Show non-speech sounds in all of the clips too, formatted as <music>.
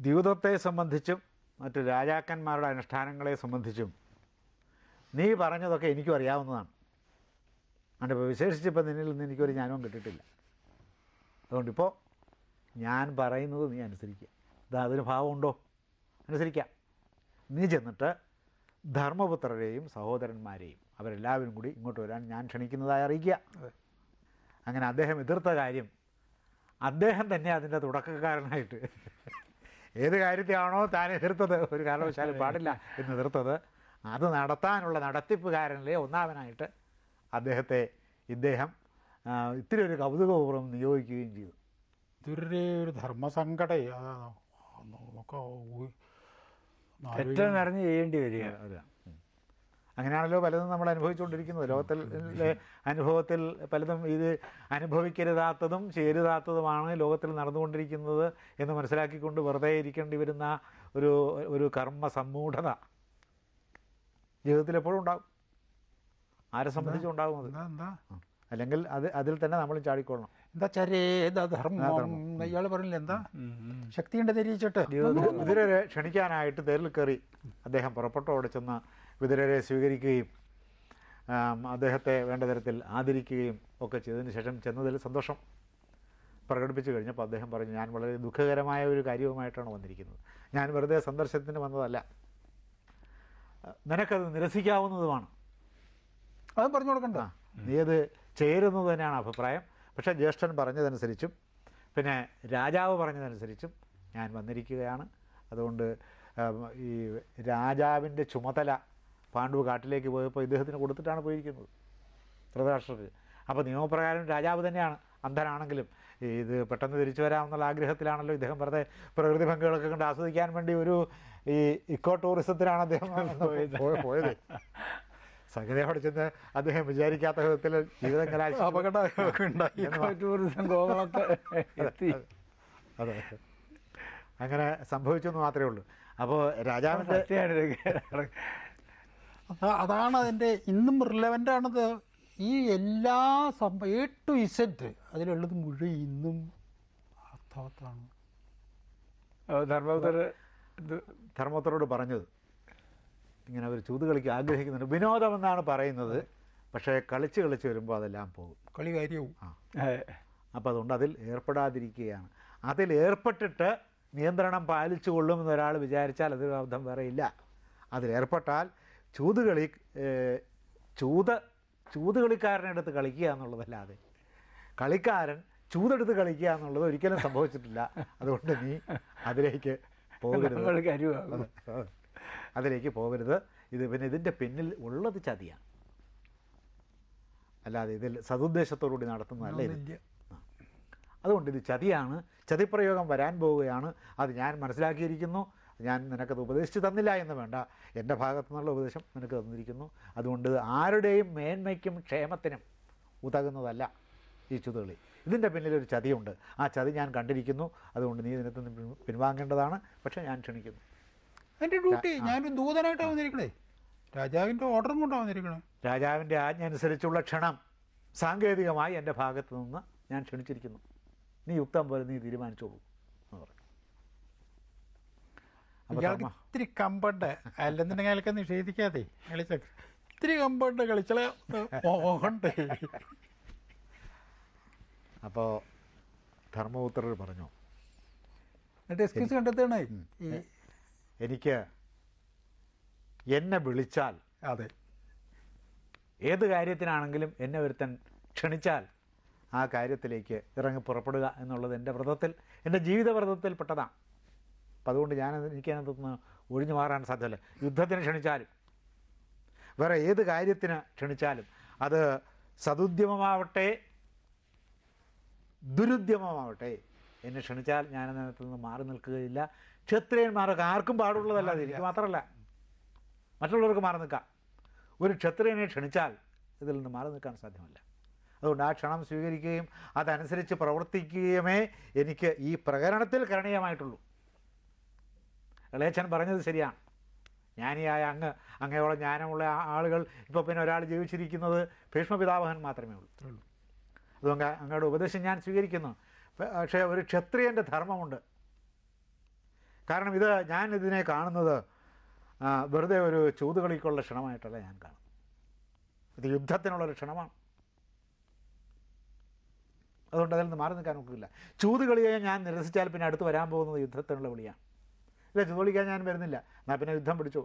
ദ്യൂതത്തെ സംബന്ധിച്ചും മറ്റു രാജാക്കന്മാരുടെ അനുഷ്ഠാനങ്ങളെ സംബന്ധിച്ചും നീ പറഞ്ഞതൊക്കെ എനിക്കും അറിയാവുന്നതാണ്. അതുകൊണ്ട് ഇപ്പോൾ വിശേഷിച്ചിപ്പോൾ നിന്നിൽ നിന്ന് എനിക്കൊരു ജ്ഞാനവും കിട്ടിയിട്ടില്ല. അതുകൊണ്ടിപ്പോൾ ഞാൻ പറയുന്നത് നീ അനുസരിക്കുക. ഇതാ അതിന് ഭാവമുണ്ടോ അനുസരിക്കാം. നീ ചെന്നിട്ട് ധർമ്മപുത്രരെയും സഹോദരന്മാരെയും അവരെല്ലാവരും കൂടി ഇങ്ങോട്ട് വരാൻ ഞാൻ ക്ഷണിക്കുന്നതായി അറിയിക്കുക. അങ്ങനെ അദ്ദേഹം എതിർത്ത കാര്യം അദ്ദേഹം തന്നെ അതിന്റെ തുടക്കക്കാരനായിട്ട് ഏത് കാര്യത്തെയാണോ താൻ എതിർത്തത് ഒരു കാരണവശാലും പാടില്ല എന്ന് എതിർത്തത് അത് നടത്താനുള്ള നടത്തിപ്പുകാരനിലെ ഒന്നാമനായിട്ട് അദ്ദേഹത്തെ ഇദ്ദേഹം ഇത്തിരി ഒരു കൗതുകപൂർവം നിയോഗിക്കുകയും ചെയ്തു. ഇതൊരു ഒരു ധർമ്മസങ്കട നമുക്ക് ഏറ്റവും നിറഞ്ഞ് ചെയ്യേണ്ടി വരിക. അങ്ങനെയാണല്ലോ പലതും നമ്മൾ അനുഭവിച്ചുകൊണ്ടിരിക്കുന്നത്. ലോകത്തിലെ അനുഭവത്തിൽ പലതും ഇത് അനുഭവിക്കരുതാത്തതും ചേരുതാത്തതുമാണ് ലോകത്തിൽ നടന്നുകൊണ്ടിരിക്കുന്നത് എന്ന് മനസ്സിലാക്കിക്കൊണ്ട് വെറുതെ ഇരിക്കേണ്ടി വരുന്ന ഒരു ഒരു കർമ്മ സമ്മൂഢത. ജീവിതത്തിൽ എപ്പോഴും ഉണ്ടാകും ആരെ സംബന്ധിച്ചും ഉണ്ടാകും അത്. അല്ലെങ്കിൽ അത് അതിൽ തന്നെ നമ്മൾ ചാടിക്കൊള്ളണം എന്താ ചരേതധർമ്മം ഇയാൾ പറഞ്ഞില്ല എന്താ? ശക്തിയുണ്ട് തിരിച്ചിട്ട് ക്ഷണിക്കാനായിട്ട് തേരിൽ കയറി അദ്ദേഹം പുറപ്പെട്ടോടെ ചെന്ന് വിതുരരെ സ്വീകരിക്കുകയും അദ്ദേഹത്തെ വേണ്ട തരത്തിൽ ആദരിക്കുകയും ഒക്കെ ചെയ്തതിന് ശേഷം ചെന്നതിൽ സന്തോഷം പ്രകടിപ്പിച്ചു കഴിഞ്ഞപ്പോൾ അദ്ദേഹം പറഞ്ഞു ഞാൻ വളരെ ദുഃഖകരമായ ഒരു കാര്യവുമായിട്ടാണ് വന്നിരിക്കുന്നത്. ഞാൻ വെറുതെ സന്ദർശനത്തിന് വന്നതല്ല. നിനക്കത് നിരസിക്കാവുന്നതുമാണ്. അത് പറഞ്ഞു കൊടുക്കണ്ട. നീ അത് ചേരുന്നത് തന്നെയാണ് അഭിപ്രായം. പക്ഷേ ജ്യേഷ്ഠൻ പറഞ്ഞതനുസരിച്ചും പിന്നെ രാജാവ് പറഞ്ഞതനുസരിച്ചും ഞാൻ വന്നിരിക്കുകയാണ്. അതുകൊണ്ട് ഈ രാജാവിന്റെ ചുമതല പാണ്ഡു കാട്ടിലേക്ക് പോയപ്പോൾ ഇദ്ദേഹത്തിന് കൊടുത്തിട്ടാണ് പോയിരിക്കുന്നത് ധൃതരാഷ്ട്രത്തിൽ അപ്പോൾ നിയമപ്രകാരം രാജാവ് തന്നെയാണ്. അന്ധനാണെങ്കിലും ഇത് പെട്ടെന്ന് തിരിച്ചു വരാമെന്നുള്ള ആഗ്രഹത്തിലാണല്ലോ ഇദ്ദേഹം വെറുതെ പ്രകൃതി ഭംഗികളൊക്കെ കണ്ട് ആസ്വദിക്കാൻ വേണ്ടി ഒരു ഈ ഇക്കോ ടൂറിസത്തിലാണ് അദ്ദേഹം പോയ- പോയത്. സംഗതി അവിടെ ചെന്ന് അദ്ദേഹം വിചാരിക്കാത്ത വിധത്തിൽ ജീവിതം കലാശ അപകടം ടൂറിസം കോവളത്ത് അതെ അങ്ങനെ സംഭവിച്ചു എന്ന് മാത്രമേ ഉള്ളൂ. അപ്പോൾ രാജാവിന്റെ അതാണ് അതിന്റെ ഇന്നും റിലവന്റ് ആണത്. ഈ എല്ലാ സംഭവം എ ടു ഇസെറ്റ് അതിലുള്ളത് മുഴുവൻ ഇന്നും അർത്ഥവത്താണ്. ധർമ്മപുത്ര ധർമ്മപുത്രോട് പറഞ്ഞത്. ഇങ്ങനെ അവർ ചൂത് കളിക്ക് ആഗ്രഹിക്കുന്നുണ്ട്. വിനോദമെന്നാണ് പറയുന്നത്. പക്ഷേ കളിച്ച് കളിച്ച് വരുമ്പോൾ അതെല്ലാം പോകും. കളി കാര്യവും. ആ. അപ്പോൾ അതുകൊണ്ട് അതിൽ ഏർപ്പെടാതിരിക്കുകയാണ്. അതിൽ ഏർപ്പെട്ടിട്ട് നിയന്ത്രണം പാലിച്ചു കൊള്ളുമെന്ന് ഒരാൾ വിചാരിച്ചാൽ അതൊരു അർത്ഥം വേറെ ഇല്ല. അതിലേർപ്പെട്ടാൽ ചൂതുകളി ചൂത ചൂത് ചൂതുകളിക്കാരനെ അടുത്ത് കളിക്കുക എന്നുള്ളതല്ലാതെ കളിക്കാരൻ ചൂതെടുത്ത് കളിക്കുക എന്നുള്ളത് ഒരിക്കലും സംഭവിച്ചിട്ടില്ല. അതുകൊണ്ട് നീ അതിലേക്ക് പോകരുത്. അതിലേക്ക് പോകരുത്. ഇത് പിന്നെ ഇതിന്റെ പിന്നിൽ ഉള്ളത് ചതിയാണ്. അല്ലാതെ ഇതിൽ സതുദ്ദേശത്തോടുകൂടി നടത്തുന്നതല്ല ഇത്. അതുകൊണ്ട് ഇത് ചതിയാണ്. ചതിപ്രയോഗം വരാൻ പോവുകയാണ്. അത് ഞാൻ മനസ്സിലാക്കിയിരിക്കുന്നു. ഞാൻ നിനക്കത് ഉപദേശിച്ചു തന്നില്ല എന്ന് വേണ്ട. എന്റെ ഭാഗത്തു നിന്നുള്ള ഉപദേശം നിനക്ക് തന്നിരിക്കുന്നു. അതുകൊണ്ട് ആരുടെയും മേന്മയ്ക്കും ക്ഷേമത്തിനും ഉതകുന്നതല്ല ഈ ചുതുകളി. ഇതിന്റെ പിന്നിലൊരു ചതിയുണ്ട്. ആ ചതി ഞാൻ കണ്ടിരിക്കുന്നു. അതുകൊണ്ട് നീ ഇതിനകത്ത് നിന്ന് പിൻവാങ്ങേണ്ടതാണ്. പക്ഷേ ഞാൻ ക്ഷണിക്കുന്നു. എന്റെ ഡ്യൂട്ടി. ഞാനൊരു ദൂതനായിട്ടാണ് വന്നിരിക്കണേ. രാജാവിന്റെ ഓർഡറും കൊണ്ടാണ് വന്നിരിക്കണേ. രാജാവിന്റെ ആജ്ഞ അനുസരിച്ചുള്ള ക്ഷണം സാങ്കേതികമായി എന്റെ ഭാഗത്തു നിന്ന് ഞാൻ ക്ഷണിച്ചിരിക്കുന്നു. നീ യുക്തം പോലെ നീ തീരുമാനിച്ചോളൂ എന്ന് പറഞ്ഞു അപ്പോൾ ഇയാൾക്ക് ഇത്തിരി കമ്പണ്ട്. അല്ലെന്നുണ്ടെങ്കിൽ അയാൾക്ക് നിഷേധിക്കാതെ. കളിച്ച ഇത്തിരി കമ്പണ്ട് കളിച്ചാൽ മോഹണ്ട് അപ്പോൾ ധർമ്മപുത്രർ പറഞ്ഞു. എക്സ്ക്യൂസ് കണ്ടെത്തണേ ഈ എനിക്ക് എന്നെ വിളിച്ചാൽ അതെ. ഏത് കാര്യത്തിനാണെങ്കിലും എന്നെ ഒരുത്തൻ ക്ഷണിച്ചാൽ ആ കാര്യത്തിലേക്ക് ഇറങ്ങി പുറപ്പെടുക എന്നുള്ളത് എന്റെ വ്രതത്തിൽ എന്റെ ജീവിത വ്രതത്തിൽപ്പെട്ടതാണ് അപ്പം അതുകൊണ്ട് ഞാൻ എനിക്കതിനകത്ത് നിന്ന് ഒഴിഞ്ഞു മാറാൻ സാധ്യമല്ല. യുദ്ധത്തിന് ക്ഷണിച്ചാലും. വേറെ ഏത് കാര്യത്തിന് ക്ഷണിച്ചാലും അത് സതുദ്യമമാവട്ടെ ദുരുദ്യമമാവട്ടെ എന്നെ ക്ഷണിച്ചാൽ ഞാൻ അതിനകത്ത് നിന്ന് മാറി നിൽക്കുകയില്ല. ക്ഷത്രിയന്മാരൊക്കെ ആർക്കും പാടുള്ളതല്ല അത് എനിക്ക് മാത്രമല്ല. മറ്റുള്ളവർക്ക് മാറി നിൽക്കാം. ഒരു ക്ഷത്രിയനെ ക്ഷണിച്ചാൽ ഇതിൽ നിന്ന് മാറി നിൽക്കാൻ സാധ്യമല്ല. അതുകൊണ്ട് ആ ക്ഷണം സ്വീകരിക്കുകയും അതനുസരിച്ച് പ്രവർത്തിക്കുകയുമേ എനിക്ക് ഈ പ്രകരണത്തിൽ കരണീയമായിട്ടുള്ളൂ. ഇളയച്ചൻ പറഞ്ഞത് ശരിയാണ് ജ്ഞാനിയായ അങ്ങ് അങ്ങയോളം ജ്ഞാനമുള്ള ആളുകൾ ഇപ്പോൾ പിന്നെ ഒരാൾ ജീവിച്ചിരിക്കുന്നത് ഭീഷ്മപിതാവഹൻ മാത്രമേ ഉള്ളൂ. അതുകൊണ്ട് അങ്ങയുടെ ഉപദേശം ഞാൻ സ്വീകരിക്കുന്നു. പക്ഷേ ഒരു ക്ഷത്രിയന്റെ ധർമ്മമുണ്ട്. കാരണം ഇത് ഞാൻ ഇതിനെ കാണുന്നത് വെറുതെ ഒരു ചൂതുകളിക്കുള്ള ക്ഷണമായിട്ടല്ല ഞാൻ കാണുന്നത്. ഇത് യുദ്ധത്തിനുള്ളൊരു ക്ഷണമാണ്. അതുകൊണ്ട് അതിൽ നിന്ന് മാറി നിൽക്കാൻ നോക്കില്ല ചൂതുകളിയെ ഞാൻ നിരസിച്ചാൽ പിന്നെ അടുത്ത് വരാൻ പോകുന്നത് യുദ്ധത്തിനുള്ള വിളിയാണ്. ഇല്ല ചുതോളിക്കാൻ ഞാൻ വരുന്നില്ല. എന്നാൽ പിന്നെ യുദ്ധം പിടിച്ചോ?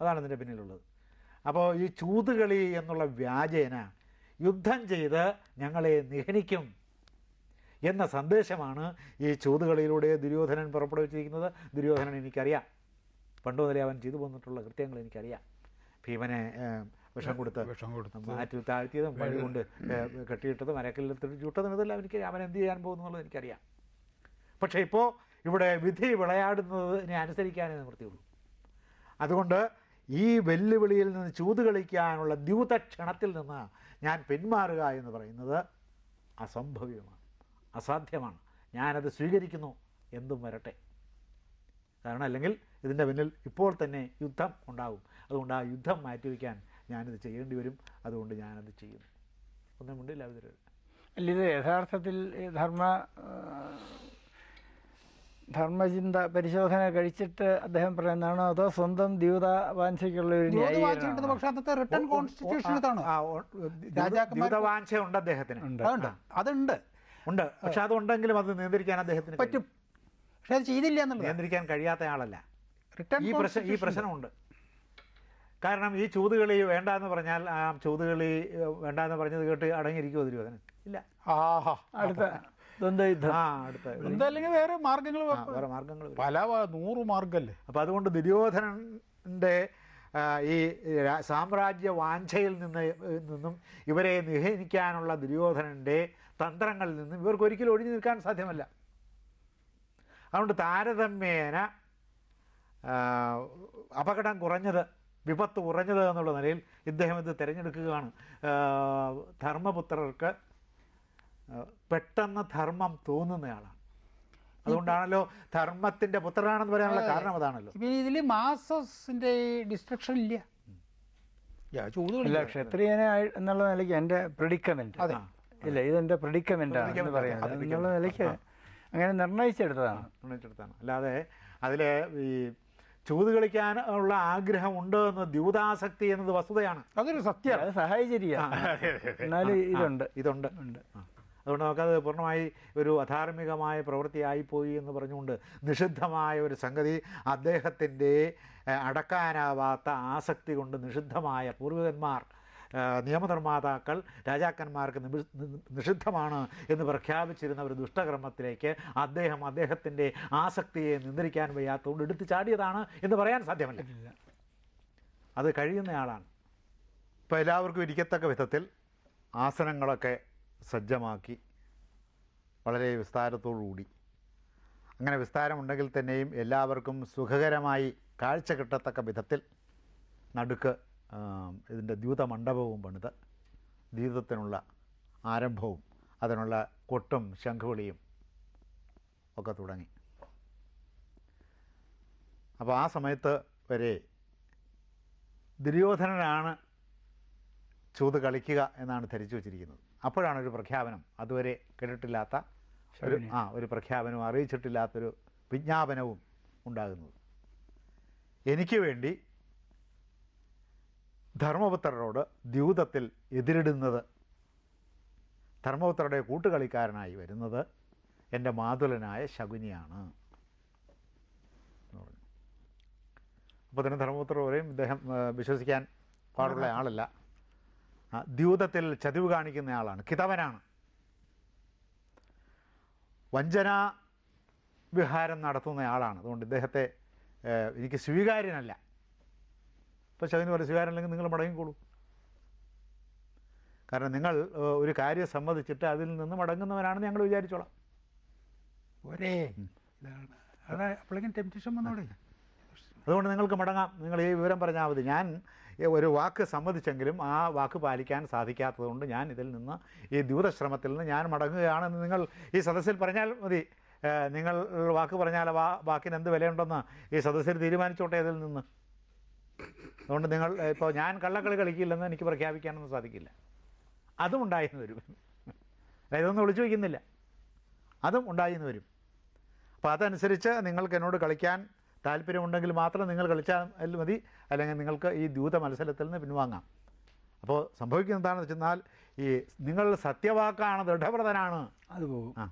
അതാണ് ഇതിന്റെ പിന്നിലുള്ളത്. അപ്പോൾ ഈ ചൂതുകളി എന്നുള്ള വ്യാജേന യുദ്ധം ചെയ്ത് ഞങ്ങളെ നിഹനിക്കും എന്ന സന്ദേശമാണ് ഈ ചൂതുകളിയിലൂടെ ദുര്യോധനൻ പുറപ്പെടുവിച്ചിരിക്കുന്നത്. ദുര്യോധനൻ എനിക്കറിയാം. പണ്ട് മുതലേ അവൻ ചെയ്തു പോന്നിട്ടുള്ള കൃത്യങ്ങൾ എനിക്കറിയാം. ഭീമനെ വിഷം കൊടുത്ത് വിഷം കൊടുത്ത് മാറ്റി താഴ്ത്തിയതും വഴി കൊണ്ട് കെട്ടിയിട്ടതും മരക്കല്ലിൽ ചുട്ടതും ഇതെല്ലാം എനിക്ക് അവൻ എന്ത് ചെയ്യാൻ പോകുന്നുള്ളത് എനിക്കറിയാം. പക്ഷേ ഇപ്പോൾ ഇവിടെ വിധി വിളയാടുന്നതിനെ അനുസരിക്കാനേ നിവൃത്തിയുള്ളൂ. അതുകൊണ്ട് ഈ വെല്ലുവിളിയിൽ നിന്ന് ചൂത് കളിക്കാനുള്ള ദ്യൂതക്ഷണത്തിൽ നിന്ന് ഞാൻ പിന്മാറുക എന്ന് പറയുന്നത് അസംഭവ്യമാണ് അസാധ്യമാണ്. ഞാനത് സ്വീകരിക്കുന്നു എന്തും വരട്ടെ. കാരണം അല്ലെങ്കിൽ ഇതിന്റെ പിന്നിൽ ഇപ്പോൾ തന്നെ യുദ്ധം ഉണ്ടാകും അതുകൊണ്ട് ആ യുദ്ധം മാറ്റിവെക്കാൻ ഞാനിത് ചെയ്യേണ്ടി വരും. അതുകൊണ്ട് ഞാനത് ചെയ്യുന്നു. ഒന്നും മുണ്ടില്ല അവർ അല്ല ഇത് യഥാർത്ഥത്തിൽ ധർമ്മ ധർമ്മചിന്ത പരിശോധന കഴിച്ചിട്ട് അദ്ദേഹം പറയുന്നതാണോ അതോ സ്വന്തം ദ്യൂത വാഞ്ചയ്ക്കുള്ള ഒരു ദ്യൂതവാഞ്ച ഉണ്ട് അദ്ദേഹത്തിന് അതുണ്ട്. ഉണ്ട്. പക്ഷെ അതുണ്ടെങ്കിലും അത് നിയന്ത്രിക്കാൻ അദ്ദേഹത്തിന് പറ്റും. പക്ഷെ അത് ചെയ്തില്ല എന്നുള്ളത്. നിയന്ത്രിക്കാൻ കഴിയാത്ത ആളല്ല. ഈ പ്രശ്നം ഈ പ്രശ്നമുണ്ട്. കാരണം ഈ ചൂതുകളി വേണ്ട എന്ന് പറഞ്ഞാൽ ആ ചൂതുകളി വേണ്ട എന്ന് പറഞ്ഞത് കേട്ട് അടങ്ങിയിരിക്കുമോ ദുര്യോധനൻ ഇല്ല. ആഹാ. അടുത്ത. ദ്വന്ദ്വയുദ്ധം എന്തല്ലെങ്കിൽ വേറെ മാർഗങ്ങൾ വേറെ മാർഗങ്ങൾ പല നൂറ് മാർഗല്ലേ അപ്പോൾ അതുകൊണ്ട് ദുര്യോധനന്റെ ഈ സാമ്രാജ്യ വാഞ്ചയിൽ നിന്ന് നിന്നും ഇവരെ നിഹനിക്കാനുള്ള ദുര്യോധനന്റെ തന്ത്രങ്ങളിൽ നിന്നും ഇവർക്ക് ഒരിക്കലും ഒഴിഞ്ഞു നിൽക്കാൻ സാധ്യമല്ല. അതുകൊണ്ട് താരതമ്യേന അപകടം കുറഞ്ഞത് വിപത്ത് കുറഞ്ഞത് എന്നുള്ള നിലയിൽ ഇദ്ദേഹം ഇത് തിരഞ്ഞെടുക്കുകയാണ്. ധർമ്മപുത്രർക്ക് പെട്ടെന്ന് ധർമ്മം തോന്നുന്നയാളാണ്. അതുകൊണ്ടാണല്ലോ ധർമ്മത്തിന്റെ പുത്രനാണെന്ന് പറയാനുള്ള കാരണം അതാണല്ലോ. പിന്നെ ഇതിൽ മാസസിന്റെ ഡിസ്ട്രക്ഷൻ ഇല്ല. യാ, ക്ഷത്രിയനെ എന്നുള്ള നിലയ്ക്ക് എന്റെ പ്രിഡിക്കമെന്റ്. ഇല്ല ഇതെന്റെ പ്രിഡിക്കമെന്റ് ആണ് എന്ന് പറയാം. എന്നുള്ള നിലയ്ക്ക് അങ്ങനെ നിർണയിച്ചെടുത്തതാണ്. നിർണയിച്ചെടുത്താണ് അല്ലാതെ അതിൽ ഈ ചൂത് കളിക്കാൻ ഉള്ള ആഗ്രഹം ഉണ്ട് എന്ന് ദ്യൂതാസക്തി എന്നത് വസ്തുതയാണ്. അതൊരു സത്യമാണ് അത് സഹായിച്ചിരിക്കുക എന്നാലും ഇതുണ്ട്. ഇതുണ്ട്. ഉണ്ട്. ആ. അതുകൊണ്ട് നമുക്കത് പൂർണമായി ഒരു അധാർമികമായ പ്രവൃത്തിയായിപ്പോയി എന്ന് പറഞ്ഞുകൊണ്ട് നിഷിദ്ധമായ ഒരു സംഗതി അദ്ദേഹത്തിന്റെ അടക്കാനാവാത്ത ആസക്തി കൊണ്ട് നിഷിദ്ധമായ പൂർവികന്മാർ നിയമനിർമ്മാതാക്കൾ രാജാക്കന്മാർക്ക് നിമി നിഷിദ്ധമാണ് എന്ന് പ്രഖ്യാപിച്ചിരുന്ന ഒരു ദുഷ്ടകർമ്മത്തിലേക്ക് അദ്ദേഹം അദ്ദേഹത്തിന്റെ ആസക്തിയെ നിയന്ത്രിക്കാൻ വയ്യാത്തതുകൊണ്ട് എടുത്തു ചാടിയതാണ് എന്ന് പറയാൻ സാധ്യമല്ല. അത് കഴിയുന്നയാളാണ്. ഇപ്പോൾ എല്ലാവർക്കും ഇരിക്കത്തക്ക വിധത്തിൽ ആസനങ്ങളൊക്കെ സജ്ജമാക്കി വളരെ വിസ്താരത്തോടുകൂടി. അങ്ങനെ വിസ്താരമുണ്ടെങ്കിൽ തന്നെയും എല്ലാവർക്കും സുഖകരമായി കാഴ്ച കിട്ടത്തക്ക വിധത്തിൽ നടുക്ക് ഇതിന്റെ ദ്യൂത മണ്ഡപവും പണിത് ദ്യൂതത്തിനുള്ള ആരംഭവും അതിനുള്ള കൊട്ടും ശംഖുവിളിയും ഒക്കെ തുടങ്ങി. അപ്പോൾ ആ സമയത്ത് വരെ ദുര്യോധനനാണ് ചൂത് കളിക്കുക എന്നാണ് ധരിച്ചു വച്ചിരിക്കുന്നത്. അപ്പോഴാണ് ഒരു പ്രഖ്യാപനം. അതുവരെ കേട്ടിട്ടില്ലാത്ത ഒരു. ആ ഒരു പ്രഖ്യാപനവും അറിയിച്ചിട്ടില്ലാത്തൊരു വിജ്ഞാപനവും ഉണ്ടാകുന്നത്. എനിക്ക് വേണ്ടി ധർമ്മപുത്രരോട് ദ്യൂതത്തിൽ എതിരിടുന്നത് ധർമ്മപുത്രരുടെ കൂട്ടുകളിക്കാരനായി വരുന്നത് എന്റെ മാതുലനായ ശകുനിയാണ് എന്ന് പറഞ്ഞു. അപ്പോൾ തന്നെ ധർമ്മപുത്രർ പറയും ഇദ്ദേഹം വിശ്വസിക്കാൻ പാടുള്ള ആളല്ല. ദ്യൂതത്തിൽ ചതിവ് കാണിക്കുന്ന ആളാണ്. കിതവനാണ്. വഞ്ചന വിഹാരം നടത്തുന്ന ആളാണ്. അതുകൊണ്ട് ഇദ്ദേഹത്തെ എനിക്ക് സ്വീകാര്യനല്ല. ഇപ്പോൾ ചതിന് പറയും സ്വീകാര്യനല്ലെങ്കിൽ നിങ്ങൾ മടങ്ങിക്കോളൂ കാരണം നിങ്ങൾ ഒരു കാര്യം സമ്മതിച്ചിട്ട് അതിൽ നിന്ന് മടങ്ങുന്നവനാണെന്ന് ഞങ്ങൾ വിചാരിച്ചോളാം. ഒരേ ഇതാണ്. അതാ അപ്പോഴേക്കും ടെംപ്റ്റേഷൻ വന്നോടെ. അതുകൊണ്ട് നിങ്ങൾക്ക് മടങ്ങാം. നിങ്ങൾ ഈ വിവരം പറഞ്ഞാൽ മതി. ഞാൻ ഒരു വാക്ക് സമ്മതിച്ചെങ്കിലും ആ വാക്ക് പാലിക്കാൻ സാധിക്കാത്തതുകൊണ്ട് ഞാൻ ഇതിൽ നിന്ന് ഈ ദ്യൂതശ്രമത്തിൽ നിന്ന് ഞാൻ മടങ്ങുകയാണെന്ന് നിങ്ങൾ ഈ സദസ്സിൽ പറഞ്ഞാൽ മതി. നിങ്ങൾ വാക്ക് പറഞ്ഞാൽ വാ വാക്കിന് എന്ത് വിലയുണ്ടെന്ന് ഈ സദസ്സിൽ തീരുമാനിച്ചോട്ടെ ഇതിൽ നിന്ന്. അതുകൊണ്ട് നിങ്ങൾ ഇപ്പോൾ ഞാൻ കള്ളക്കളി കളിക്കില്ലെന്ന് എനിക്ക് പ്രഖ്യാപിക്കാനൊന്നും സാധിക്കില്ല. അതും ഉണ്ടായിരുന്നു വരും. ഇതൊന്നും ഒളിച്ചു വയ്ക്കുന്നില്ല. അതും ഉണ്ടായിരുന്നു വരും. അപ്പോൾ അതനുസരിച്ച് നിങ്ങൾക്ക് എന്നോട് കളിക്കാൻ താല്പര്യമുണ്ടെങ്കിൽ മാത്രം നിങ്ങൾ കളിച്ചാൽ മതി. അല്ലെങ്കിൽ നിങ്ങൾക്ക് ഈ ദൂത മത്സരത്തിൽ നിന്ന് പിൻവാങ്ങാം. അപ്പോൾ സംഭവിക്കുന്നത് എന്താണെന്ന് വെച്ചെന്നാൽ ഈ നിങ്ങൾ സത്യവാക്കാണ് ദൃഢവ്രതനാണ്. അത് പോകും. ആ.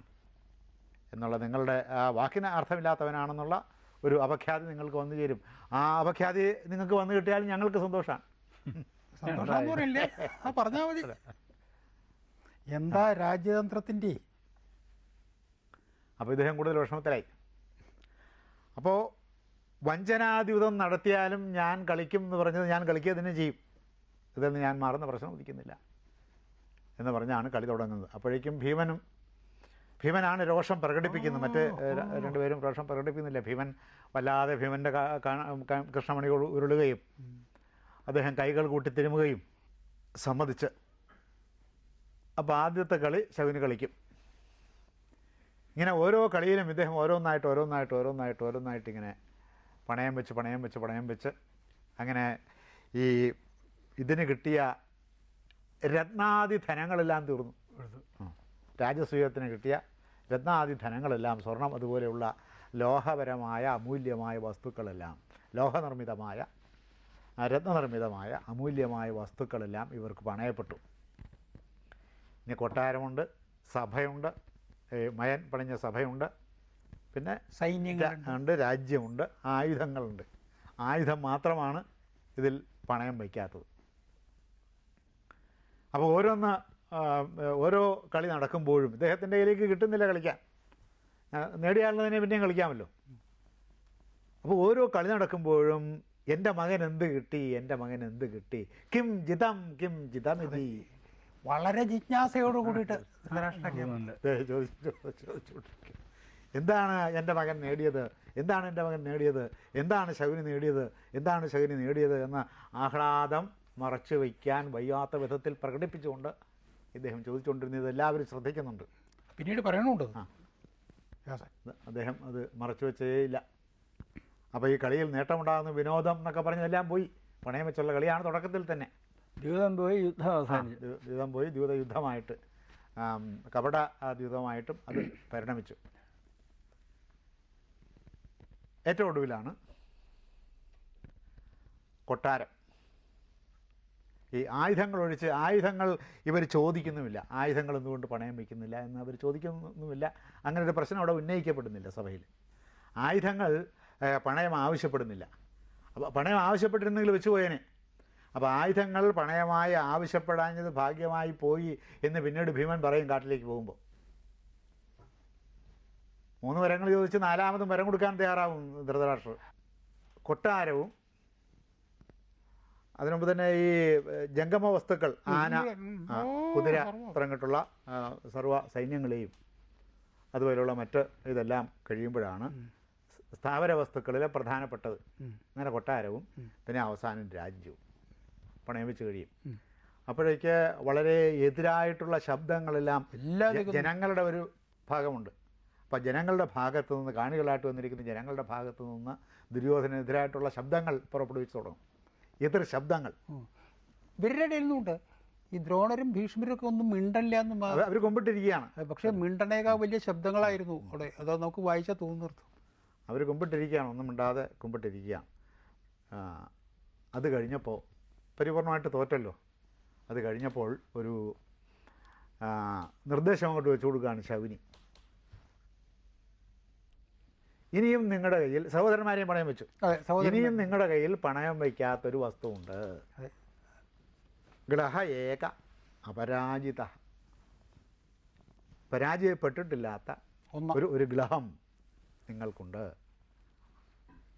എന്നുള്ള നിങ്ങളുടെ ആ വാക്കിന് അർത്ഥമില്ലാത്തവനാണെന്നുള്ള ഒരു അപഖ്യാതി നിങ്ങൾക്ക് വന്നു ചേരും. ആ അപഖ്യാതി നിങ്ങൾക്ക് വന്നു കിട്ടിയാൽ ഞങ്ങൾക്ക് സന്തോഷമാണ് സന്തോഷം പറഞ്ഞാൽ മതി. എന്താ രാജ്യതന്ത്രത്തിന്റെ? അപ്പോൾ ഇദ്ദേഹം കൂടുതൽ വിഷമത്തിലായി. അപ്പോൾ വഞ്ചനാദ്യൂതം നടത്തിയാലും ഞാൻ കളിക്കും എന്ന് പറഞ്ഞത് ഞാൻ കളിക്കുക തന്നെ ചെയ്യും. ഇതിൽ നിന്ന് ഞാൻ മാറുന്ന പ്രശ്നം ഉദിക്കുന്നില്ല എന്ന് പറഞ്ഞാണ് കളി തുടങ്ങുന്നത്. അപ്പോഴേക്കും ഭീമനും ഭീമനാണ് രോഷം പ്രകടിപ്പിക്കുന്നത്. മറ്റ് രണ്ടുപേരും രോഷം പ്രകടിപ്പിക്കുന്നില്ല. ഭീമൻ വല്ലാതെ ഭീമന്റെ കൃഷ്ണമണി ഉരുളുകയും അദ്ദേഹം കൈകൾ കൂട്ടി തിരുമുകയും സമ്മതിച്ച്. അപ്പോൾ ആദ്യത്തെ കളി ശകുനി കളിക്കും. ഇങ്ങനെ ഓരോ കളിയിലും ഇദ്ദേഹം ഓരോന്നായിട്ട് ഓരോന്നായിട്ട് ഓരോന്നായിട്ട് ഓരോന്നായിട്ട് ഇങ്ങനെ പണയം വെച്ച് പണയം വെച്ച് പണയം വെച്ച് അങ്ങനെ ഈ ഇതിന് കിട്ടിയ രത്നാദി ധനങ്ങളെല്ലാം തീർന്നു. രാജസൂയത്തിന് കിട്ടിയ രത്നാദി ധനങ്ങളെല്ലാം സ്വർണം അതുപോലെയുള്ള ലോഹപരമായ അമൂല്യമായ വസ്തുക്കളെല്ലാം ലോഹനിർമ്മിതമായ രത്നനിർമ്മിതമായ അമൂല്യമായ വസ്തുക്കളെല്ലാം ഇവർക്ക് പണയപ്പെട്ടു. ഇനി കൊട്ടാരമുണ്ട് സഭയുണ്ട് മയൻ പണിഞ്ഞ സഭയുണ്ട് പിന്നെ സൈന്യങ്ങൾ ഉണ്ട് രാജ്യമുണ്ട് ആയുധങ്ങളുണ്ട്. ആയുധം മാത്രമാണ് ഇതിൽ പണയം വയ്ക്കാത്തത്. അപ്പോൾ ഓരോന്ന് ഓരോ കളി നടക്കുമ്പോഴും ഇദ്ദേഹത്തിന്റെ കയ്യിലേക്ക് കിട്ടുന്നില്ല കളിക്കാൻ. ആ, നേടിയ പിന്നെയും കളിക്കാമല്ലോ. അപ്പോൾ ഓരോ കളി നടക്കുമ്പോഴും എന്റെ മകൻ എന്ത് കിട്ടി എന്റെ മകൻ എന്ത് കിട്ടി? കിം ജിതം കിം ജിതം ഇത് വളരെ ജിജ്ഞാസയോട് കൂടിയിട്ട് ചോദിച്ചു ചോദിച്ചുകൊണ്ടിരിക്കും എന്താണ് എന്റെ മകൻ നേടിയത്? എന്താണ് എന്റെ മകൻ നേടിയത്? എന്താണ് ശകുനി നേടിയത്? എന്താണ് ശകുനി നേടിയത് എന്ന ആഹ്ലാദം മറച്ചു വയ്ക്കാൻ വയ്യാത്ത വിധത്തിൽ പ്രകടിപ്പിച്ചുകൊണ്ട് ഇദ്ദേഹം ചോദിച്ചുകൊണ്ടിരുന്നത് എല്ലാവരും ശ്രദ്ധിക്കുന്നുണ്ട്. പിന്നീട് പറയണുണ്ട് ആ. അദ്ദേഹം അത് മറച്ചു വെച്ചേയില്ല അപ്പോൾ ഈ കളിയിൽ നേട്ടമുണ്ടാകുന്ന വിനോദം എന്നൊക്കെ പറഞ്ഞതെല്ലാം പോയി. പണയം വെച്ചുള്ള കളിയാണ് തുടക്കത്തിൽ തന്നെ. ദ്യൂതം പോയി യുദ്ധം അവസാനിച്ചു. ദ്യൂതം പോയി ദ്യൂത യുദ്ധമായിട്ട് കപട ദ്യൂതമായിട്ടും അത് പരിണമിച്ചു. ഏറ്റവും ഒടുവിലാണ് കൊട്ടാരം. ഈ ആയുധങ്ങൾ ഒഴിച്ച് ആയുധങ്ങൾ ഇവർ ചോദിക്കുന്നുമില്ല. ആയുധങ്ങൾ എന്തുകൊണ്ട് പണയം വയ്ക്കുന്നില്ല എന്ന് അവർ ചോദിക്കുന്നുമില്ല. അങ്ങനെ ഒരു പ്രശ്നം അവിടെ ഉന്നയിക്കപ്പെടുന്നില്ല സഭയിൽ. ആയുധങ്ങൾ പണയം ആവശ്യപ്പെടുന്നില്ല. അപ്പോൾ പണയം ആവശ്യപ്പെട്ടിരുന്നെങ്കിൽ വെച്ച് പോയേനെ. അപ്പോൾ ആയുധങ്ങൾ പണയമായി ആവശ്യപ്പെടാഞ്ഞത് ഭാഗ്യമായി പോയി എന്ന് പിന്നീട് ഭീമൻ പറയും കാട്ടിലേക്ക് പോകുമ്പോൾ. മൂന്ന് വരങ്ങൾ ചോദിച്ച് നാലാമതും വരം കൊടുക്കാൻ തയ്യാറാവും ധൃതരാഷ്ട്രർ. കൊട്ടാരവും അതിനുമുമ്പ് തന്നെ ഈ ജംഗമ വസ്തുക്കൾ ആന കുതിര. തുടങ്ങിയിട്ടുള്ള സർവ സൈന്യങ്ങളെയും അതുപോലെയുള്ള മറ്റ് ഇതെല്ലാം കഴിയുമ്പോഴാണ് സ്ഥാവര വസ്തുക്കളിലെ പ്രധാനപ്പെട്ടത്. അങ്ങനെ കൊട്ടാരവും പിന്നെ അവസാനം രാജ്യവും പണയം വെച്ച് കഴിയും അപ്പോഴേക്ക് വളരെ എതിരായിട്ടുള്ള ശബ്ദങ്ങളെല്ലാം എല്ലാ ജനങ്ങളുടെ ഒരു ഭാഗമുണ്ട്. അപ്പം ജനങ്ങളുടെ ഭാഗത്തു നിന്ന് കാണികളായിട്ട് വന്നിരിക്കുന്ന ജനങ്ങളുടെ ഭാഗത്തു നിന്ന് ദുര്യോധനെതിരായിട്ടുള്ള ശബ്ദങ്ങൾ പുറപ്പെടുവിച്ച് തുടങ്ങും. എതിർ ശബ്ദങ്ങൾ. ഇവരുടെ ഇടയിൽ നിന്നുണ്ട്. ഈ ദ്രോണരും ഭീഷ്മരും ഒക്കെ ഒന്നും മിണ്ടല്ല എന്ന് അവർ കൊമ്പിട്ടിരിക്കുകയാണ്. പക്ഷേ മിണ്ടണേക്കാൾ വലിയ ശബ്ദങ്ങളായിരുന്നു അവിടെ. അത് നമുക്ക് വായിച്ചാൽ തോന്നുന്നു അവർ കുമ്പിട്ടിരിക്കുകയാണ്. ഒന്നും മിണ്ടാതെ കുമ്പിട്ടിരിക്കുകയാണ്. അത് കഴിഞ്ഞപ്പോൾ പരിപൂർണമായിട്ട് തോറ്റല്ലോ. അത് കഴിഞ്ഞപ്പോൾ ഒരു നിർദ്ദേശം അങ്ങോട്ട് വെച്ചു കൊടുക്കുകയാണ് ശകുനി ഇനിയും നിങ്ങളുടെ കയ്യിൽ സഹോദരന്മാരെയും പണയം വെച്ചു. ഇനിയും നിങ്ങളുടെ കയ്യിൽ പണയം വയ്ക്കാത്തൊരു വസ്തുവുണ്ട്. ഉണ്ട് ഗ്രഹ ഏക അപരാജിത. പരാജയപ്പെട്ടിട്ടില്ലാത്ത ഒരു ഒരു ഗ്രഹം നിങ്ങൾക്കുണ്ട്.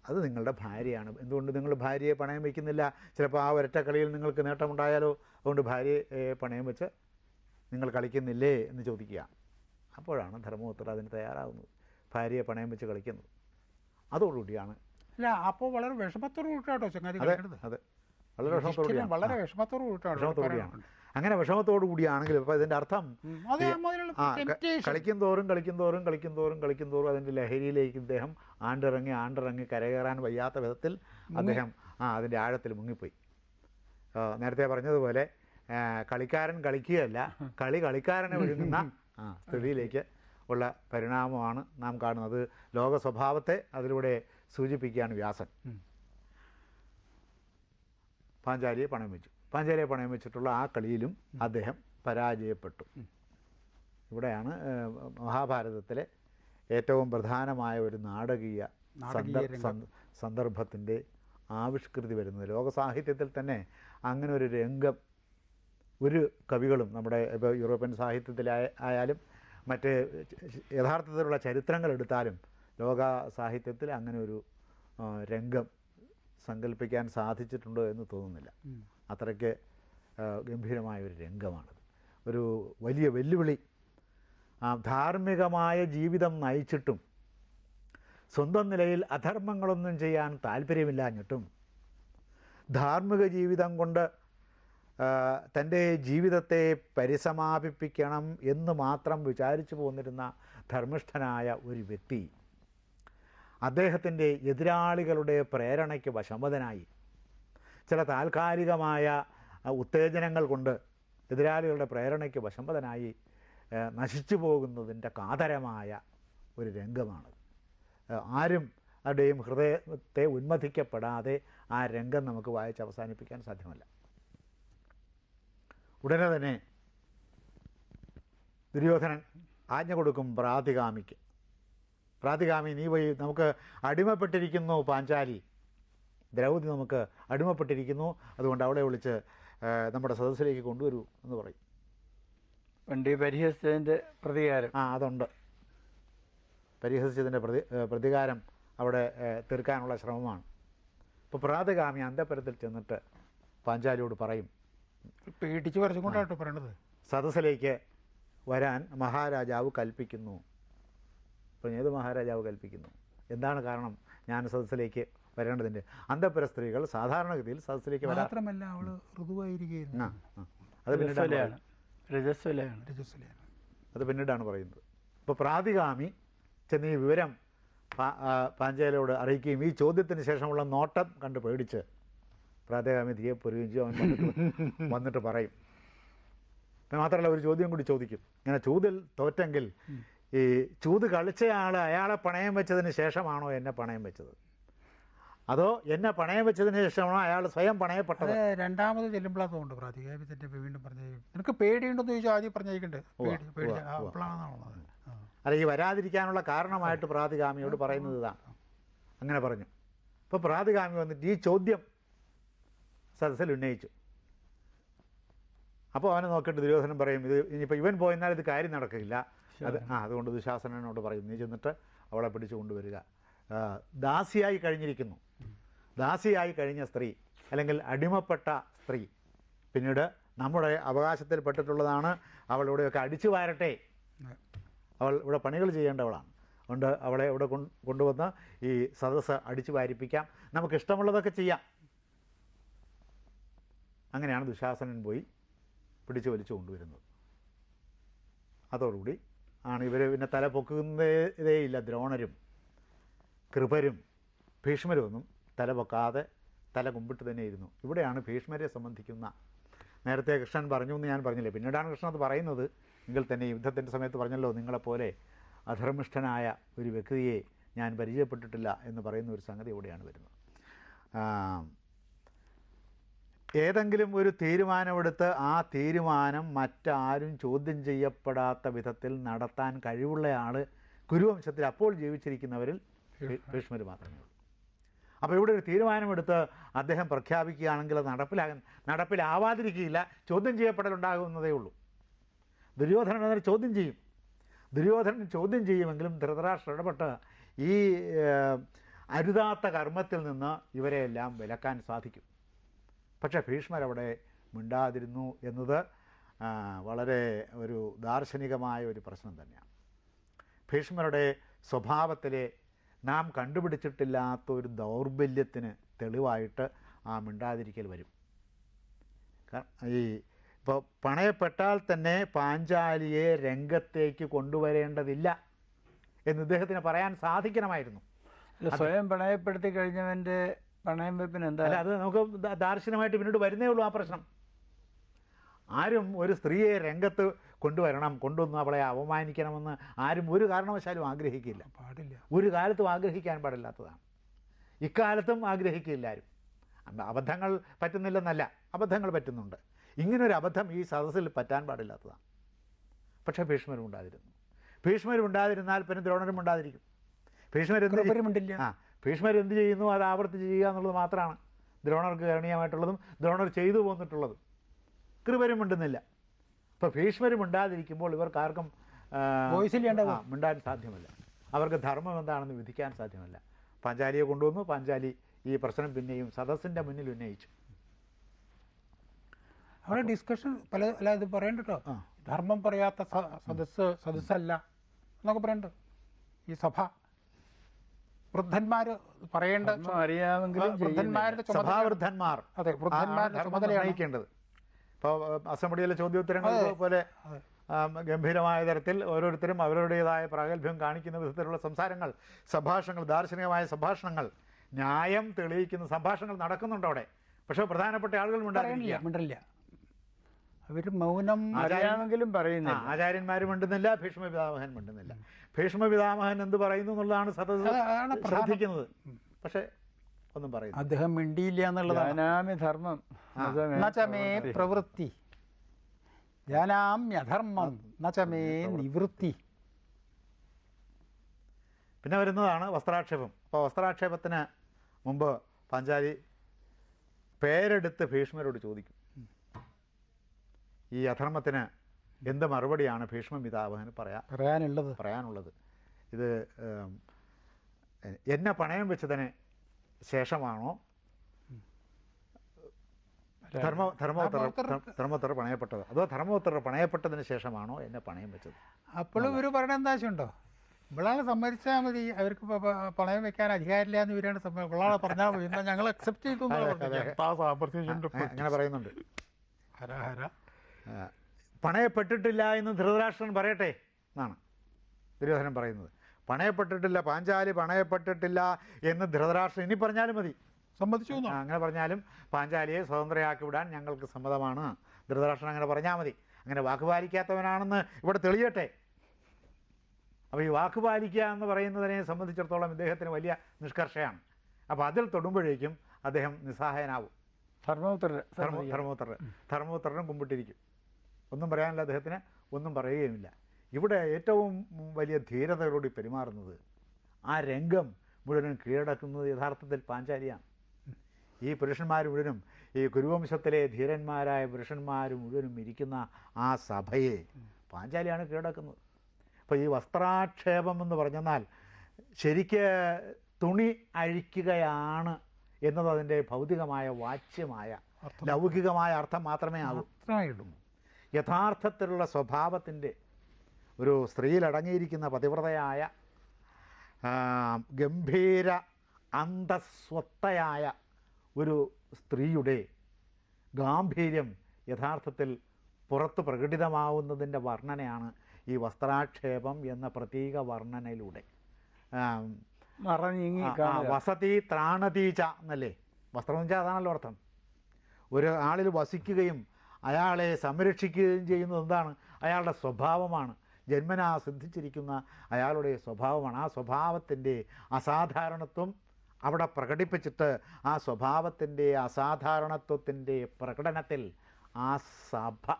അത് നിങ്ങളുടെ ഭാര്യയാണ്. എന്തുകൊണ്ട് നിങ്ങൾ ഭാര്യയെ പണയം വയ്ക്കുന്നില്ല ചിലപ്പോൾ ആ ഒരറ്റക്കളിയിൽ കളിയിൽ നിങ്ങൾക്ക് നേട്ടമുണ്ടായാലോ? അതുകൊണ്ട് ഭാര്യയെ പണയം വെച്ച് നിങ്ങൾ കളിക്കുന്നില്ലേ എന്ന് ചോദിക്കുക. അപ്പോഴാണ് ധർമ്മപുത്ര അതിന് തയ്യാറാവുന്നത്. ഭാര്യയെ പണയം വെച്ച് കളിക്കുന്നത്. അതോടുകൂടിയാണ്. അല്ല അപ്പോൾ വളരെ വിഷമത്തോട് കൂട്ടാട്ടോ ചങ്ങാതി അതെ അതെ. വളരെ വിഷമത്തോടു കൂടിയാണ് വളരെ അങ്ങനെ വിഷമത്തോടു കൂടിയാണെങ്കിൽ ഇപ്പോൾ ഇതിന്റെ അർത്ഥം ആ കളിക്കും തോറും കളിക്കും തോറും കളിക്കും തോറും കളിക്കും തോറും അതിന്റെ ലഹരിയിലേക്ക് ഇദ്ദേഹം ആണ്ടിറങ്ങി ആണ്ടിറങ്ങി കരകയറാൻ വയ്യാത്ത വിധത്തിൽ അദ്ദേഹം ആ അതിന്റെ ആഴത്തിൽ മുങ്ങിപ്പോയി. നേരത്തെ പറഞ്ഞതുപോലെ കളിക്കാരൻ കളിക്കുകയല്ല കളി കളിക്കാരനെ <laughs> വിഴുങ്ങുന്ന ആ സ്ഥിതിയിലേക്ക് ഉള്ള പരിണാമമാണ് നാം കാണുന്നത്. ലോക സ്വഭാവത്തെ അതിലൂടെ സൂചിപ്പിക്കുകയാണ് വ്യാസൻ. പാഞ്ചാലിയെ പണയം വെച്ചു. പാഞ്ചാലിയെ പണയം വെച്ചിട്ടുള്ള ആ കളിയിലും അദ്ദേഹം പരാജയപ്പെട്ടു. ഇവിടെയാണ് മഹാഭാരതത്തിലെ ഏറ്റവും പ്രധാനമായ ഒരു നാടകീയ സന്ദർഭത്തിന്റെ ആവിഷ്കൃതി വരുന്നത്. ലോകസാഹിത്യത്തിൽ തന്നെ അങ്ങനെ ഒരു രംഗം ഒരു കവികളും നമ്മുടെ ഇപ്പോൾ യൂറോപ്യൻ സാഹിത്യത്തിലായ ആയാലും മറ്റ് യഥാർത്ഥത്തിലുള്ള ചരിത്രങ്ങൾ എടുത്താലും ലോക സാഹിത്യത്തിൽ അങ്ങനെ ഒരു രംഗം സങ്കല്പിക്കാൻ സാധിച്ചിട്ടുണ്ടോ എന്ന് തോന്നുന്നില്ല. അത്രയ്ക്ക് ഗംഭീരമായ ഒരു രംഗമാണത്. ഒരു വലിയ വെല്ലുവിളി. ആ, ധാർമ്മികമായ ജീവിതം നയിച്ചിട്ടും സ്വന്തം നിലയിൽ അധർമ്മങ്ങളൊന്നും ചെയ്യാൻ താല്പര്യമില്ലാഞ്ഞിട്ടും ധാർമ്മിക ജീവിതം കൊണ്ട് തന്റെ ജീവിതത്തെ പരിസമാപിപ്പിക്കണം എന്ന് മാത്രം വിചാരിച്ചു പോന്നിരുന്ന ധർമ്മിഷ്ഠനായ ഒരു വ്യക്തി അദ്ദേഹത്തിന്റെ എതിരാളികളുടെ പ്രേരണയ്ക്ക് വശമ്പതനായി ചില താൽക്കാലികമായ ഉത്തേജനങ്ങൾ കൊണ്ട് എതിരാളികളുടെ പ്രേരണയ്ക്ക് വശമ്പതനായി നശിച്ചു പോകുന്നതിന്റെ കാതരമായ ഒരു രംഗമാണ്. ആരും അവിടെയും ഹൃദയത്തെ ഉന്മഥിക്കപ്പെടാതെ ആ രംഗം നമുക്ക് വായിച്ച് അവസാനിപ്പിക്കാൻ സാധ്യമല്ല. ഉടനെ തന്നെ ദുര്യോധനൻ ആജ്ഞ കൊടുക്കും പ്രാതികാമിക്ക്. പ്രാതികാമി നീ പോയി നമുക്ക് അടിമപ്പെട്ടിരിക്കുന്നു പാഞ്ചാലി. ദ്രൗപതി നമുക്ക് അടിമപ്പെട്ടിരിക്കുന്നു അതുകൊണ്ട് അവളെ വിളിച്ച് നമ്മുടെ സദസ്സിലേക്ക് കൊണ്ടുവരൂ എന്ന് പറയും. വണ്ടി പരിഹസിച്ചതിന്റെ പ്രതികാരം. ആ അതുണ്ട്. പരിഹസിച്ചതിന്റെ പ്രതി പ്രതികാരം അവിടെ തീർക്കാനുള്ള ശ്രമമാണ്. ഇപ്പോൾ പ്രാതകാമി അന്തപുരത്തിൽ ചെന്നിട്ട് പാഞ്ചാലിയോട് പറയും പേടിച്ച് പറിച്ചുകൊണ്ടാട്ടോ പറയണത്. സദസ്സിലേക്ക് വരാൻ മഹാരാജാവ് കൽപ്പിക്കുന്നു. ഏത് മഹാരാജാവ് കൽപ്പിക്കുന്നു. എന്താണ് കാരണം? ഞാൻ സദസ്സിലേക്ക് വരേണ്ടതിന്റെ അന്തപുര സ്ത്രീകൾ സാധാരണഗതിയിൽ സദസ്സിലേക്ക് വരാ മാത്രമല്ല അവൾ ഋതുവായിരിക്കുന്നു ആ. അത് പിന്നീടാണ് രജസ്വലയാണ്. അത് പിന്നീടാണ് പറയുന്നത്. ഇപ്പോൾ പ്രാതികാമി ചെന്ന് ഈ വിവരം പാ- ആ, അറിയിക്കുകയും ഈ ചോദ്യത്തിന് ശേഷമുള്ള നോട്ടം കണ്ട് പേടിച്ച് പ്രാതികാമി തിരികെ പൊരുകയും ചെയ്യും അവൻ വന്നിട്ട് <laughs> വന്നിട്ട് പറയും. മാത്രമല്ല ഒരു ചോദ്യം കൂടി ചോദിക്കും. ഇങ്ങനെ ചൂതിൽ തോറ്റെങ്കിൽ ഈ ചൂത് കളിച്ചയാൾ അയാളെ പണയം വെച്ചതിന് ശേഷമാണോ എന്നെ പണയം വെച്ചത്? അതോ എന്നെ പണയം വെച്ചതിന് ശേഷമാണോ അയാൾ സ്വയം പണയപ്പെട്ടത്? രണ്ടാമത് ചെല്ലുമ്പോഴാണ് തോന്നുന്നു പ്രാതികാരത്തിന്റെ വീണ്ടും പറഞ്ഞു നിനക്ക് പേടിയുണ്ടെന്ന് ചോദിച്ചാൽ ആദ്യം പറഞ്ഞേക്കണ്ടേ പേടി പേടി. ഉവ്വ, ഉവ്വ. അപ്പോഴാണെന്നാണുള്ളത് അല്ല ഈ വരാതിരിക്കാനുള്ള കാരണമായിട്ട് പ്രാതികാമിയോട് പറയുന്നത് ഇതാണ് അങ്ങനെ പറഞ്ഞു. ഇപ്പോൾ പ്രാതികാമി വന്നിട്ട് ഈ ചോദ്യം സദസ്സിൽ ഉന്നയിച്ചു. അപ്പോൾ അവനെ നോക്കിയിട്ട് ദുര്യോധനൻ പറയും ഇത് ഇനിയിപ്പോൾ ഇവൻ പോയെന്നാൽ ഇത് കാര്യം നടക്കില്ല. അത് ആ അതുകൊണ്ട് ദുശാസനോട് പറയും നീ ചെന്നിട്ട് അവളെ പിടിച്ചു കൊണ്ടുവരിക. ദാസിയായി കഴിഞ്ഞിരിക്കുന്നു. ദാസിയായി കഴിഞ്ഞ സ്ത്രീ അല്ലെങ്കിൽ അടിമപ്പെട്ട സ്ത്രീ പിന്നീട് നമ്മുടെ അവകാശത്തിൽ പെട്ടിട്ടുള്ളതാണ് അവൾ അവളിവിടെയൊക്കെ അടിച്ചു വാരട്ടെ. അവൾ ഇവിടെ പണികൾ ചെയ്യേണ്ടവളാണ്. അതുകൊണ്ട് അവളെ ഇവിടെ കൊണ്ട് കൊണ്ടുവന്ന് ഈ സദസ്സ് അടിച്ചു വാരിപ്പിക്കാം. നമുക്ക് ഇഷ്ടമുള്ളതൊക്കെ ചെയ്യാം. അങ്ങനെയാണ് ദുശാസനൻ പോയി പിടിച്ചു വലിച്ചു കൊണ്ടുവരുന്നത്. അതോടുകൂടി ആണ് ഇവർ പിന്നെ തല പൊക്കുന്നതേയില്ല ദ്രോണരും കൃപരും ഭീഷ്മരും ഒന്നും തല പൊക്കാതെ തല കുമ്പിട്ട് തന്നെ ഇരുന്നു. ഇവിടെയാണ് ഭീഷ്മരെ സംബന്ധിക്കുന്ന നേരത്തെ കൃഷ്ണൻ പറഞ്ഞു എന്ന് ഞാൻ പറഞ്ഞില്ലേ. പിന്നീടാണ് കൃഷ്ണൻ അത് പറയുന്നത്. എങ്കിൽ തന്നെ യുദ്ധത്തിന്റെ സമയത്ത് പറഞ്ഞല്ലോ നിങ്ങളെപ്പോലെ അധർമ്മിഷ്ഠനായ ഒരു വ്യക്തിയെ ഞാൻ പരിചയപ്പെട്ടിട്ടില്ല എന്ന് പറയുന്ന ഒരു സംഗതി ഇവിടെയാണ് വരുന്നത്. ഏതെങ്കിലും ഒരു തീരുമാനമെടുത്ത് ആ തീരുമാനം മറ്റാരും ചോദ്യം ചെയ്യപ്പെടാത്ത വിധത്തിൽ നടത്താൻ കഴിവുള്ളയാൾ കുരുവംശത്തിൽ അപ്പോൾ ജീവിച്ചിരിക്കുന്നവരിൽ ഭീഷ്മർ. മാത്രമേ ഉള്ളൂ. അപ്പോൾ ഇവിടെ ഒരു തീരുമാനമെടുത്ത് അദ്ദേഹം പ്രഖ്യാപിക്കുകയാണെങ്കിൽ അത് നടപ്പിലാകാൻ നടപ്പിലാവാതിരിക്കുകയില്ല. ചോദ്യം ചെയ്യപ്പെടലുണ്ടാകുന്നതേ ഉള്ളൂ. ദുര്യോധനൻ അതിനെ ചോദ്യം ചെയ്യും. ദുര്യോധനൻ ചോദ്യം ചെയ്യുമെങ്കിലും ധൃതരാഷ്ട്ര ഇടപെട്ട് ഈ അരുതാത്ത കർമ്മത്തിൽ നിന്ന് ഇവരെയെല്ലാം വിലക്കാൻ സാധിക്കും. പക്ഷേ ഭീഷ്മരവിടെ മിണ്ടാതിരുന്നു എന്നത് വളരെ ഒരു ദാർശനികമായ ഒരു പ്രശ്നം തന്നെയാണ്. ഭീഷ്മരുടെ സ്വഭാവത്തിലെ നാം കണ്ടുപിടിച്ചിട്ടില്ലാത്ത ഒരു ദൗർബല്യത്തിന് തെളിവായിട്ട് ആ മിണ്ടാതിരിക്കൽ വരും. ഈ ഇപ്പോൾ പണയപ്പെട്ടാൽ തന്നെ പാഞ്ചാലിയെ രംഗത്തേക്ക് കൊണ്ടുവരേണ്ടതില്ല എന്ന് ഇദ്ദേഹത്തിന് പറയാൻ സാധിക്കണമായിരുന്നു. സ്വയം പണയപ്പെടുത്തി കഴിഞ്ഞവന്റെ പണയം വെപ്പിന് എന്താ അല്ല അത് നമുക്ക് ദാർശനമായിട്ട് ദാർശനികമായിട്ട് പിന്നീട് വരുന്നേ ഉള്ളൂ ആ പ്രശ്നം. ആരും ഒരു സ്ത്രീയെ രംഗത്ത് കൊണ്ടുവരണം കൊണ്ടുവന്ന് അവളെ അപമാനിക്കണമെന്ന് ആരും ഒരു കാരണവശാലും ആഗ്രഹിക്കില്ല. പാടില്ല. ഒരു കാലത്തും ആഗ്രഹിക്കാൻ പാടില്ലാത്തതാണ്. ഇക്കാലത്തും ആഗ്രഹിക്കില്ല ആരും. അബ- അബദ്ധങ്ങൾ പറ്റുന്നില്ലെന്നല്ല അബദ്ധങ്ങൾ പറ്റുന്നുണ്ട്. ഇങ്ങനൊരു അബദ്ധം ഈ സദസ്സിൽ പറ്റാൻ പാടില്ലാത്തതാണ്. പക്ഷേ ഭീഷ്മരും ഉണ്ടാതിരുന്നു ഭീഷ്മരും ഉണ്ടാതിരുന്നാൽ പിന്നെ ദ്രോണരും ഉണ്ടാതിരിക്കും ചെയ്യും? ആ ഭീഷ്മർ എന്ത് ചെയ്യുന്നു? അത് ആവർത്തിച്ച് ചെയ്യുക എന്നുള്ളത് മാത്രമാണ്. ദ്രോണർക്ക് കരണീയമായിട്ടുള്ളതും ദ്രോണർ ചെയ്തു പോന്നിട്ടുള്ളതും. കൃപരും മിണ്ടുന്നില്ല. അപ്പോൾ ഭീഷ്മരും മിണ്ടാതിരിക്കുമ്പോൾ ഇവർക്ക് ആർക്കും. മിണ്ടാൻ സാധ്യമല്ല. അവർക്ക് ധർമ്മം എന്താണെന്ന് വിധിക്കാൻ സാധ്യമല്ല. പാഞ്ചാലിയെ കൊണ്ടുവന്നു. പാഞ്ചാലി ഈ പ്രശ്നം പിന്നെയും സദസ്സിന്റെ മുന്നിൽ ഉന്നയിച്ചു. അവിടെ ഡിസ്കഷൻ പല അല്ല ഇത് പറയണ്ട കേട്ടോ ധർമ്മം പറയാത്ത സദസ്സ് സദസ്സല്ല എന്നൊക്കെ പറയണ്ടോ. ഈ സഭ. വൃദ്ധന്മാര് പറയേണ്ട വൃദ്ധന്മാരുടെ സഭാവൃദ്ധന്മാർ. അതെ വൃദ്ധന്മാരുടെ ചുമതല നിർണയിക്കേണ്ടത് ഇപ്പോൾ അസംബ്ലിയിലെ ചോദ്യോത്തരങ്ങൾ പോലെ. ഗംഭീരമായ തരത്തിൽ ഓരോരുത്തരും അവരുടേതായ പ്രാഗൽഭ്യം കാണിക്കുന്ന വിധത്തിലുള്ള സംസാരങ്ങൾ സംഭാഷണങ്ങൾ ദാർശനികമായ സംഭാഷണങ്ങൾ ന്യായം തെളിയിക്കുന്ന സംഭാഷണങ്ങൾ നടക്കുന്നുണ്ട് അവിടെ. പക്ഷേ പ്രധാനപ്പെട്ട ആളുകളും പറയണില്ല അവർ മൗനം അറിയാമെങ്കിലും പറയുന്നു പറയുന്നില്ല. ആചാര്യന്മാർ മിണ്ടുന്നില്ല ഭീഷ്മ പിതാമഹൻ മിണ്ടുന്നില്ല ഭീഷ്മ പിതാമഹൻ എന്ത് പറയുന്നു എന്നുള്ളതാണ് സദസ് പ്രാർത്ഥിക്കുന്നത് പക്ഷെ ശ്രദ്ധിക്കുന്നത്. പക്ഷേ ഒന്നും പറയുന്നു അദ്ദേഹം മിണ്ടിയില്ല എന്നുള്ളതാണ്. ധർമ്മം. നചമേ. പ്രവൃത്തി. ധ്യാനാമ്യധർമ്മം നചമേ നിവൃത്തി. പിന്നെ വരുന്നതാണ് വസ്ത്രാക്ഷേപം. അപ്പോൾ വസ്ത്രാക്ഷേപത്തിന് മുമ്പ് പാഞ്ചാലി പേരെടുത്ത് ഭീഷ്മരോട് ചോദിക്കും. ഈ അധർമ്മത്തിന് എന്ത് മറുപടിയാണ് ഭീഷ്മ പിതാമഹന് പറയാ പറയാനുള്ളത് പറയാനുള്ളത് ഇത് എന്നെ പണയം വെച്ചതിന് ശേഷമാണോ ധർമ്മ ധർമ്മോത്തര ധർമ്മോത്തര പണയപ്പെട്ടത് അതോ ധർമ്മോത്തര പണയപ്പെട്ടതിന് ശേഷമാണോ എന്നെ പണയം വെച്ചത് അപ്പോഴും ഇവർ പറയണ എന്താ ആവശ്യമുണ്ടോ ഇവളാണ് സമ്മതിച്ചാൽ മതി അവർക്ക് പണയം വെക്കാൻ അധികാരമില്ല എന്ന് ഇവരാണ് സമ്മതി ഇവളാണ് പറഞ്ഞാൽ മതി എന്നാൽ ഞങ്ങൾ അക്സെപ്റ്റ് ചെയ്തു അങ്ങനെ പറയുന്നുണ്ട് ഹര ഹര പണയപ്പെട്ടിട്ടില്ല എന്ന് ധൃതരാഷ്ട്രൻ പറയട്ടെ എന്നാണ് ദുര്യോധനൻ പറയുന്നത്. പണയപ്പെട്ടിട്ടില്ല പാഞ്ചാലി പണയപ്പെട്ടിട്ടില്ല എന്ന് ധൃതരാഷ്ട്രൻ ഇനി പറഞ്ഞാലും മതി. സമ്മതിച്ചു അങ്ങനെ പറഞ്ഞാലും പാഞ്ചാലിയെ സ്വതന്ത്രയാക്കി വിടാൻ ഞങ്ങൾക്ക് സമ്മതമാണ്. ധൃതരാഷ്ട്രൻ അങ്ങനെ പറഞ്ഞാൽ മതി. അങ്ങനെ വാക്ക് പാലിക്കാത്തവനാണെന്ന് ഇവിടെ തെളിയട്ടെ. അപ്പോൾ ഈ വാക്ക് പാലിക്കുക എന്ന് പറയുന്നതിനെ സംബന്ധിച്ചിടത്തോളം ഇദ്ദേഹത്തിന് വലിയ നിഷ്കർഷയാണ്. അപ്പോൾ അതിൽ തൊടുമ്പോഴേക്കും അദ്ദേഹം നിസ്സഹായനാവും. ധർമ്മപുത്രർ ധർമ്മ ധർമ്മപുത്രർ ധർമ്മപുത്രനും കുമ്പിട്ടിരിക്കും. ഒന്നും പറയാനില്ല അദ്ദേഹത്തിന് ഒന്നും പറയുകയുമില്ല. ഇവിടെ ഏറ്റവും വലിയ ധീരതയോടുകൂടി പെരുമാറുന്നത് ആ രംഗം മുഴുവനും കീഴടക്കുന്നത് യഥാർത്ഥത്തിൽ പാഞ്ചാലിയാണ്. ഈ പുരുഷന്മാർ മുഴുവനും ഈ കുരുവംശത്തിലെ ധീരന്മാരായ പുരുഷന്മാർ മുഴുവനും ഇരിക്കുന്ന ആ സഭയെ പാഞ്ചാലിയാണ് കീഴടക്കുന്നത്. അപ്പോൾ ഈ വസ്ത്രാക്ഷേപം എന്ന് പറഞ്ഞെന്നാൽ ശരിക്ക് തുണി അഴിക്കുകയാണ് എന്നത് അതിന്റെ ഭൗതികമായ വാച്യമായ ലൗകികമായ അർത്ഥം മാത്രമേ ആകൂ. യഥാർത്ഥത്തിലുള്ള സ്വഭാവത്തിന്റെ ഒരു സ്ത്രീയിലടങ്ങിയിരിക്കുന്ന പതിവ്രതയായ ഗംഭീര അന്തസ്വത്തയായ ഒരു സ്ത്രീയുടെ ഗാംഭീര്യം യഥാർത്ഥത്തിൽ പുറത്ത് പ്രകടിതമാവുന്നതിന്റെ വർണനയാണ് ഈ വസ്ത്രാക്ഷേപം എന്ന പ്രതീക വർണനയിലൂടെ. വസതി ത്രാണതീച്ച എന്നല്ലേ? വസ്ത്രം എന്ന് വെച്ചാൽ അതാണല്ലോ അർത്ഥം. ഒരു ആളിൽ വസിക്കുകയും അയാളെ സംരക്ഷിക്കുകയും ചെയ്യുന്നത് എന്താണ്? അയാളുടെ സ്വഭാവമാണ്. ജന്മനാ സിദ്ധിച്ചിരിക്കുന്ന അയാളുടെ സ്വഭാവമാണ്. ആ സ്വഭാവത്തിന്റെ അസാധാരണത്വം അവിടെ പ്രകടിപ്പിച്ചിട്ട് ആ സ്വഭാവത്തിന്റെ അസാധാരണത്വത്തിന്റെ പ്രകടനത്തിൽ ആ സഭ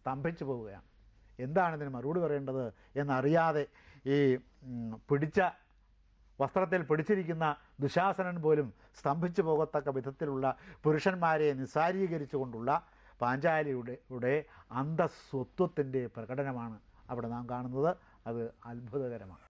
സ്തംഭിച്ചു പോവുകയാണ്. എന്താണ് ഇതിന് മറുപടി പറയേണ്ടത് എന്നറിയാതെ ഈ പിടിച്ച വസ്ത്രത്തിൽ പിടിച്ചിരിക്കുന്ന ദുശാസനൻ പോലും സ്തംഭിച്ചു പോകത്തക്ക വിധത്തിലുള്ള പുരുഷന്മാരെ നിസ്സാരീകരിച്ചുകൊണ്ടുള്ള പാഞ്ചാലിയുടെ യുടെ അന്തസ്വത്വത്തിന്റെ പ്രകടനമാണ് അവിടെ നാം കാണുന്നത്. അത് അത്ഭുതകരമാണ്.